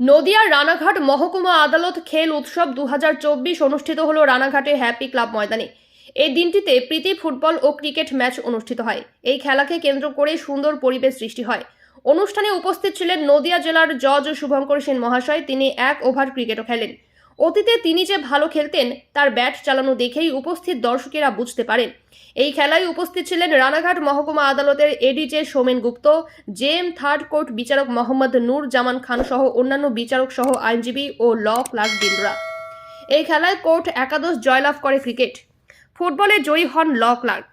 নদিয়ার রানাঘাট মহকুমা আদালত খেল উৎসব দু হাজার চব্বিশ অনুষ্ঠিত হল রানাঘাটে হ্যাপি ক্লাব ময়দানে। এই দিনটিতে প্রীতি ফুটবল ও ক্রিকেট ম্যাচ অনুষ্ঠিত হয়। এই খেলাকে কেন্দ্র করে সুন্দর পরিবেশ সৃষ্টি হয়। অনুষ্ঠানে উপস্থিত ছিলেন নদিয়া জেলার জজ শুভঙ্কর সেন মহাশয়। তিনি এক ওভার ক্রিকেটও খেলেন। অতীতে তিনি যে ভালো খেলতেন, তার ব্যাট চালানো দেখেই উপস্থিত দর্শকেরা বুঝতে পারেন। এই খেলায় উপস্থিত ছিলেন রানাঘাট মহকুমা আদালতের ADJ Somen Gupta, JM third court বিচারক মোহাম্মদ নূর জামান খান সহ অন্যান্য বিচারক সহ আইনজীবী ও ল ক্লার্ক বৃন্দরা। এই খেলায় কোর্ট একাদশ জয়লাভ করে ক্রিকেট। ফুটবলে জয়ী হন ল ক্লার্ক।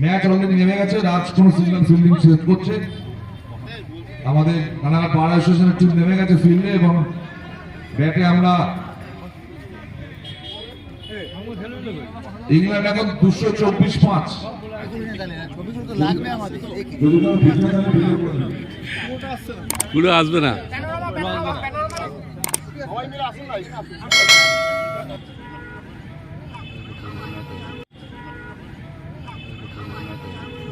ম্যাচ অলরেডি নেমে গেছে রাজ কোন সিগন্যাল ফিল্ডিং সেট করছে। আমাদের রানাঘাট পাড়া অ্যাসোসিয়েশনের টিম নেমে গেছে ফিল্ডে এবং ব্যাটে আমরা ইংল্যান্ড এখন দুশো চব্বিশ পাঁচ। যদি কোনো ফিটনেস থাকে ভিডিও করে নেবেন। পুরো আসবে না।